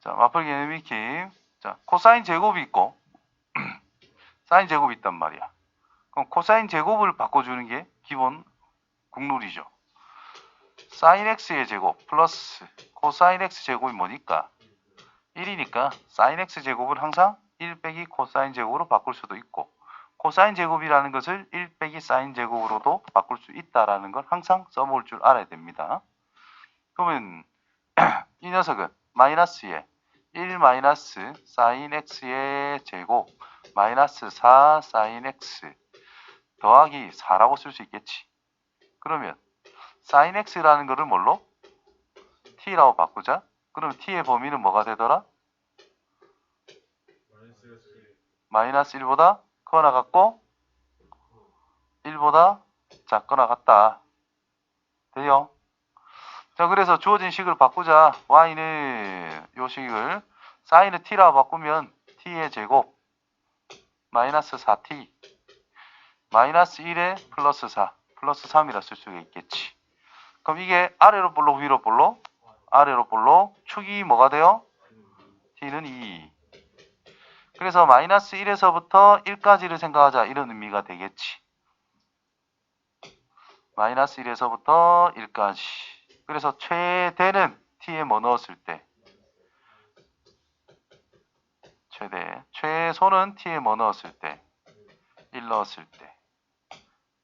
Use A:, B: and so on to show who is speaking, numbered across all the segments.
A: 자, 마플 개념 익힘. 자, 코사인 제곱이 있고, 사인 제곱이 있단 말이야. 그럼 코사인 제곱을 바꿔주는 게 기본 국룰이죠. 사인 x의 제곱 플러스 코사인 x 제곱이 뭐니까? 1이니까 사인 x 제곱을 항상 1 빼기 코사인 제곱으로 바꿀 수도 있고 코사인 제곱이라는 것을 1 빼기 사인 제곱으로도 바꿀 수 있다라는 걸 항상 써볼 줄 알아야 됩니다. 그러면 이 녀석은 마이너스에 1 마이너스 사인 x의 제곱 마이너스 4 사인 x 더하기 4라고 쓸 수 있겠지. 그러면 사인 x라는 거를 뭘로? t라고 바꾸자. 그럼 t의 범위는 뭐가 되더라? 마이너스 1보다 커나 같고 1보다 작거나 같다. 자, 그래서 주어진 식을 바꾸자. y는 요 식을 사인을 t라고 바꾸면 t의 제곱 마이너스 4t 마이너스 1에 플러스 4 플러스 3이라 쓸 수가 있겠지. 그럼 이게 아래로 볼록 위로 볼록 아래로 볼록 축이 뭐가 돼요? t는 2 그래서 마이너스 1에서부터 1까지를 생각하자 이런 의미가 되겠지. 마이너스 1에서부터 1까지. 그래서 최대는 t에 뭐 넣었을 때 최대 최소는 t에 뭐 넣었을 때 1 넣었을 때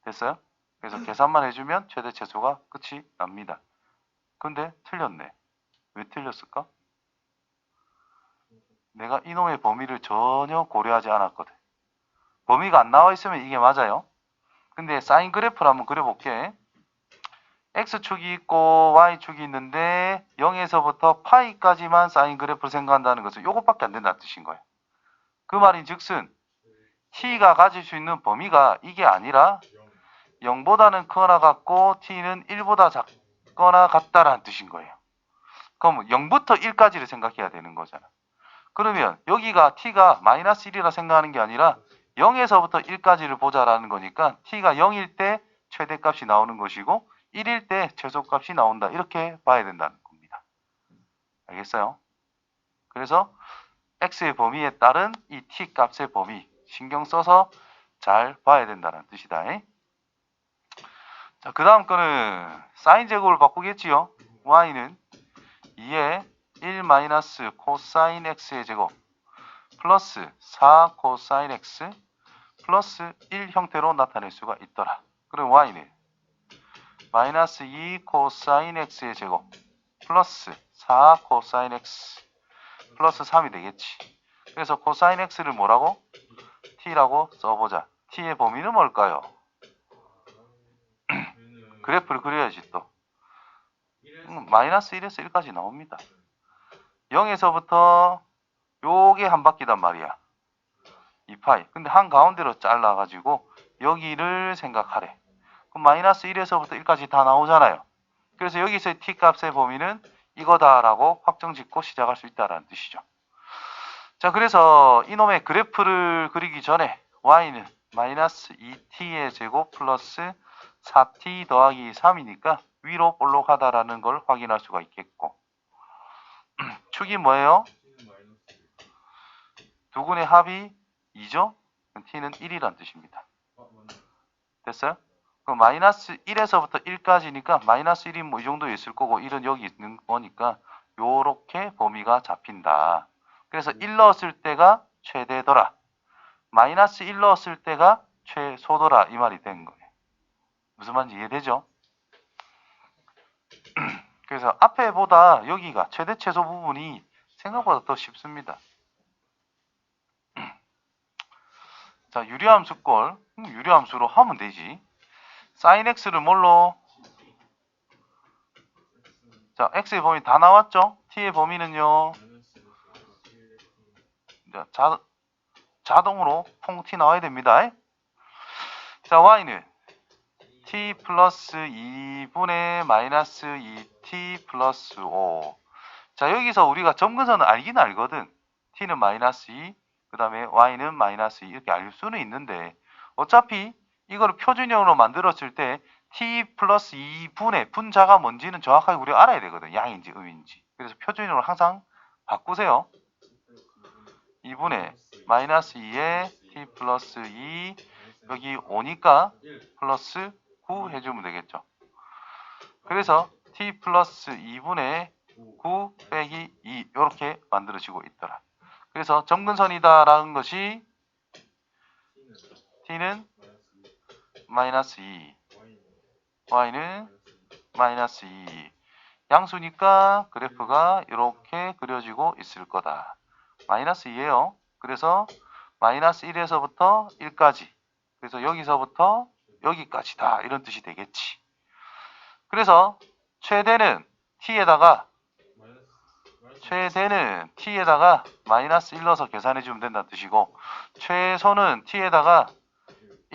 A: 됐어요? 그래서 계산만 해주면 최대 최소가 끝이 납니다. 근데 틀렸네. 왜 틀렸을까? 내가 이놈의 범위를 전혀 고려하지 않았거든. 범위가 안 나와 있으면 이게 맞아요. 근데 사인 그래프를 한번 그려볼게. X축이 있고 y축이 있는데 0에서부터 파이까지만 사인 그래프를 생각한다는 것은 이것밖에 안 된다는 뜻인 거예요. 그 말인 즉슨 t가 가질 수 있는 범위가 이게 아니라 0보다는 크거나 같고 t는 1보다 작거나 같다라는 뜻인 거예요. 그럼 0부터 1까지를 생각해야 되는 거잖아. 그러면 여기가 t가 마이너스 1이라 생각하는 게 아니라 0에서부터 1까지를 보자라는 거니까 t가 0일 때 최대값이 나오는 것이고 1일 때 최소값이 나온다. 이렇게 봐야 된다는 겁니다. 알겠어요? 그래서 x의 범위에 따른 이 t 값의 범위 신경 써서 잘 봐야 된다는 뜻이다. 자, 그 다음 거는 사인 제곱을 바꾸겠지요. y는 2에 1 마이너스 코사인 x의 제곱 플러스 4 코사인 x 플러스 1 형태로 나타낼 수가 있더라. 그럼 y는 마이너스 2 코사인 x의 제곱 플러스 4 코사인 x 플러스 3이 되겠지. 그래서 코사인 x를 뭐라고? t라고 써보자. t의 범위는 뭘까요? 그래프를 그려야지 또. 음, 마이너스 1에서 1까지 나옵니다. 0에서부터 요게 한 바퀴단 말이야. 2파이. 근데 한 가운데로 잘라가지고 여기를 생각하래. 그럼 마이너스 1에서부터 1까지 다 나오잖아요. 그래서 여기서의 t 값의 범위는 이거다라고 확정 짓고 시작할 수 있다라는 뜻이죠. 자, 그래서 이놈의 그래프를 그리기 전에 y는 마이너스 2t의 제곱 플러스 4t 더하기 3이니까 위로 볼록하다라는 걸 확인할 수가 있겠고 축이 뭐예요? 두 군의 합이 2죠? t는 1이란 뜻입니다. 됐어요? 그럼 마이너스 1에서부터 1까지니까 마이너스 1이 뭐 이 정도 있을 거고 1은 여기 있는 거니까 요렇게 범위가 잡힌다. 그래서 1 넣었을 때가 최대더라. 마이너스 1 넣었을 때가 최소더라. 이 말이 된 거예요. 무슨 말인지 이해되죠? 그래서 앞에보다 여기가 최대 최소 부분이 생각보다 더 쉽습니다. 자, 유리함수 꼴. 음, 유리함수로 하면 되지. 사인 x를 뭘로? 자, x의 범위 다 나왔죠? t의 범위는요. 자, 자, 자동으로 퐁 t 나와야 됩니다. 자, y는 t 플러스 2분의 마이너스 2t 플러스 5. 자, 여기서 우리가 점근선은 알긴 알거든. t는 마이너스 2, 그 다음에 y는 마이너스 2 이렇게 알 수는 있는데 어차피 이거를 표준형으로 만들었을 때 t 플러스 2분의 분자가 뭔지는 정확하게 우리가 알아야 되거든. 양인지 음인지. 그래서 표준형으로 항상 바꾸세요. 2분의 마이너스 2에 t 플러스 2 여기 5니까 플러스 9 해주면 되겠죠. 그래서 t 플러스 2분의 9 빼기 2 이렇게 만들어지고 있더라. 그래서 정근선이다라는 것이 t는 마이너스 2 y는 마이너스 2 양수니까 그래프가 이렇게 그려지고 있을 거다. 마이너스 2예요. 그래서 마이너스 1에서부터 1까지 그래서 여기서부터 여기까지다 이런 뜻이 되겠지. 그래서 최대는 t에다가 최대는 t에다가 마이너스 1 넣어서 계산해 주면 된다는 뜻이고 최소는 t에다가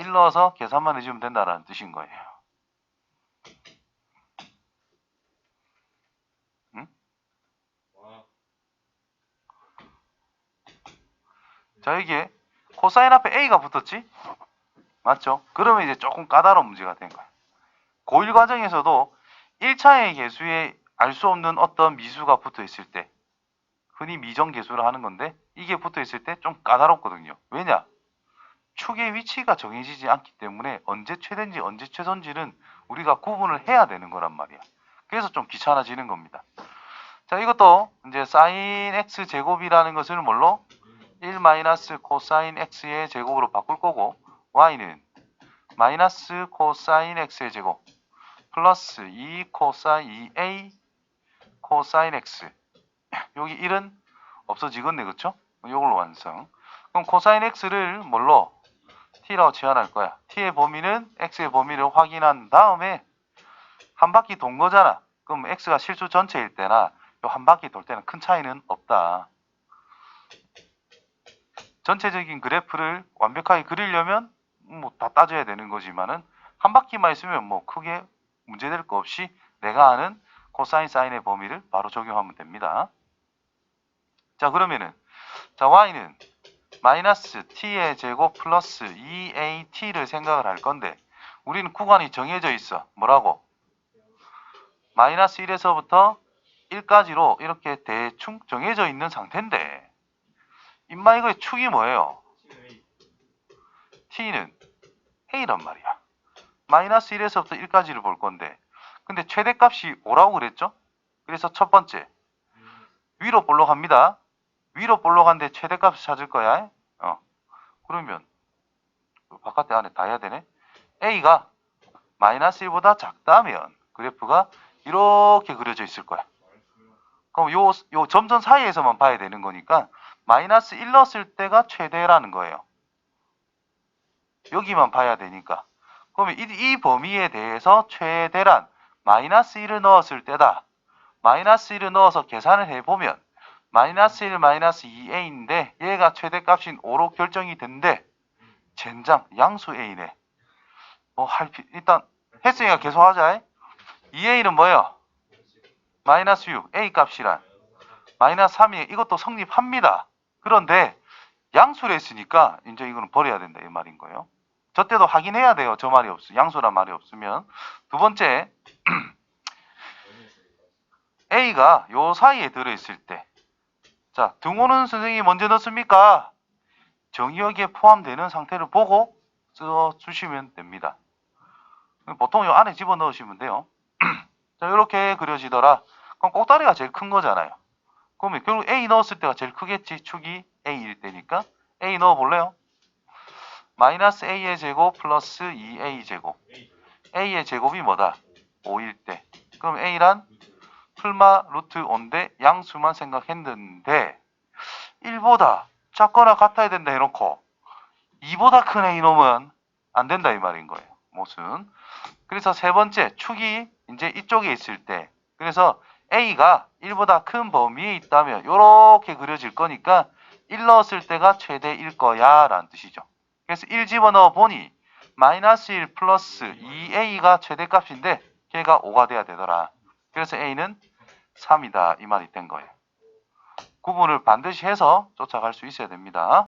A: 1 넣어서 계산만 해주면 된다는 뜻인 거예요. 자 여기에 코사인 앞에 a가 붙었지? 맞죠? 그러면 이제 조금 까다로운 문제가 된 거야. 고1 과정에서도 1차의 개수에 알 수 없는 어떤 미수가 붙어 있을 때 흔히 미정 개수를 하는 건데 이게 붙어 있을 때 좀 까다롭거든요. 왜냐? 축의 위치가 정해지지 않기 때문에 언제 최대인지 언제 최소인지는 우리가 구분을 해야 되는 거란 말이야. 그래서 좀 귀찮아지는 겁니다. 자, 이것도 이제 sin x 제곱이라는 것을 뭘로 1 마이너스 코사인 x의 제곱으로 바꿀 거고 y는 마이너스 코사인 x의 제곱 플러스 2 코사인 2a 코사인 x 여기 1은 없어지겠네 그쵸? 이걸로 완성 그럼 코사인 x를 뭘로 t라고 제한할 거야. T의 범위는 x의 범위를 확인한 다음에 한 바퀴 돈 거잖아. 그럼 x가 실수 전체일 때나 요 한 바퀴 돌 때는 큰 차이는 없다. 전체적인 그래프를 완벽하게 그리려면 뭐 다 따져야 되는 거지만은 한 바퀴만 있으면 뭐 크게 문제될 거 없이 내가 아는 코사인 사인의 범위를 바로 적용하면 됩니다. 자 그러면은 자 y는 마이너스 t의 제곱 플러스 2at를 생각을 할 건데 우리는 구간이 정해져 있어. 뭐라고? 마이너스 1에서부터 1까지로 이렇게 대충 정해져 있는 상태인데 임마 이거의 축이 뭐예요? t는 a란 말이야. 마이너스 1에서부터 1까지를 볼 건데 근데 최대값이 5라고 그랬죠? 그래서 첫 번째 위로 볼록 합니다. 위로 볼록 한데 최대값을 찾을 거야. 어. 그러면 그 바깥에 안에 다 해야 되네. a가 마이너스 1보다 작다면 그래프가 이렇게 그려져 있을 거야. 그럼 요, 요 점선 사이에서만 봐야 되는 거니까 마이너스 1 넣었을 때가 최대라는 거예요. 여기만 봐야 되니까. 그러면 이, 이 범위에 대해서 최대란 마이너스 1을 넣었을 때다. 마이너스 1을 넣어서 계산을 해보면 마이너스 1 마이너스 2a인데 얘가 최대값인 5로 결정이 된대. 젠장 양수 a네. 뭐 할 피, 일단 혜승이가 계속 하자. 2a는 뭐예요? 마이너스 6 a 값이란 마이너스 3이 이것도 성립합니다. 그런데 양수를 했으니까 이제 이거는 버려야 된다 이 말인 거예요. 저 때도 확인해야 돼요. 저 말이 없어. 양수란 말이 없으면. 두 번째 A가 요 사이에 들어있을 때 자, 등호는 선생님이 먼저 넣습니까? 정의역에 포함되는 상태를 보고 써주시면 됩니다. 보통 요 안에 집어넣으시면 돼요. 자, 이렇게 그려지더라. 그럼 꼭다리가 제일 큰 거잖아요. 그러면 결국 A 넣었을 때가 제일 크겠지. 축이 A일 때니까. A 넣어볼래요? 마이너스 A의 제곱 플러스 2A 제곱. A의 제곱이 뭐다? 5일 때. 그럼 A란 풀마 루트 5인데 양수만 생각했는데 1보다 작거나 같아야 된다 해놓고 2보다 큰 A 놈은 안 된다 이 말인 거예요. 무슨? 그래서 세 번째 축이 이제 이쪽에 있을 때 그래서 A가 1보다 큰 범위에 있다면 이렇게 그려질 거니까 1 넣었을 때가 최대일 거야 라는 뜻이죠. 그래서 1 집어넣어 보니 마이너스 1 플러스 2A가 최대값인데 걔가 5가 돼야 되더라. 그래서 A는 3이다 이 말이 된 거예요. 구분을 반드시 해서 쫓아갈 수 있어야 됩니다.